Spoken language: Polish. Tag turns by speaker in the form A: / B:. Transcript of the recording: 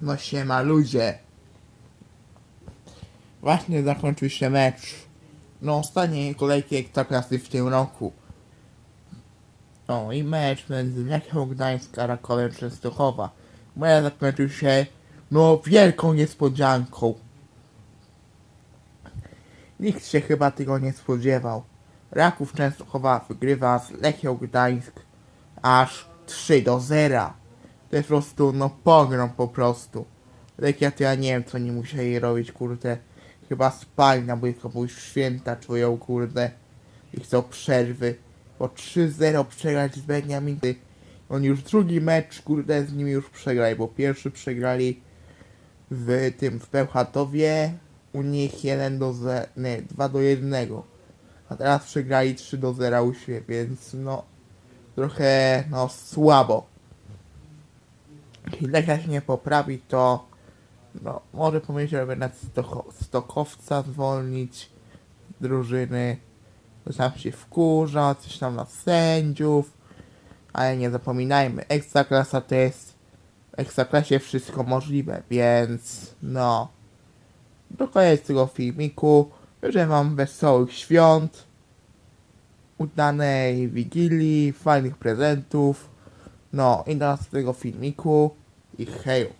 A: No siema ludzie. Właśnie zakończył się mecz. No ostatniej kolejki Ekstraklasy w tym roku. O i mecz między Lechią Gdańsk a Rakowem Częstochowa. Mecz zakończył się no wielką niespodzianką. Nikt się chyba tego nie spodziewał. Raków Częstochowa wygrywa z Lechią Gdańsk aż 3 do 0. To jest po prostu, no pogrom po prostu. Lechia to ja nie wiem co nie musieli robić, kurde. Chyba spali na błysko, bo już święta czują, kurde. I chcą przerwy. Bo 3-0 przegrać z Beniaminy. Oni już drugi mecz, kurde, z nimi już przegrali, bo pierwszy przegrali w tym w Bełchatowie. U nich 1 do 0, nie, 2 do 1. A teraz przegrali 3 do 0 u siebie, więc no trochę no słabo. Jeśli Lechia się nie poprawi, to no, może pomyśleć, żeby na stoko, stokowca zwolnić drużyny. Coś tam się wkurza, coś tam na sędziów. Ale nie zapominajmy, ekstraklasa to jest w ekstraklasie wszystko możliwe, więc no. Do koniec tego filmiku życzę wam wesołych świąt, udanej wigilii, fajnych prezentów. No i do następnego filmiku i hej!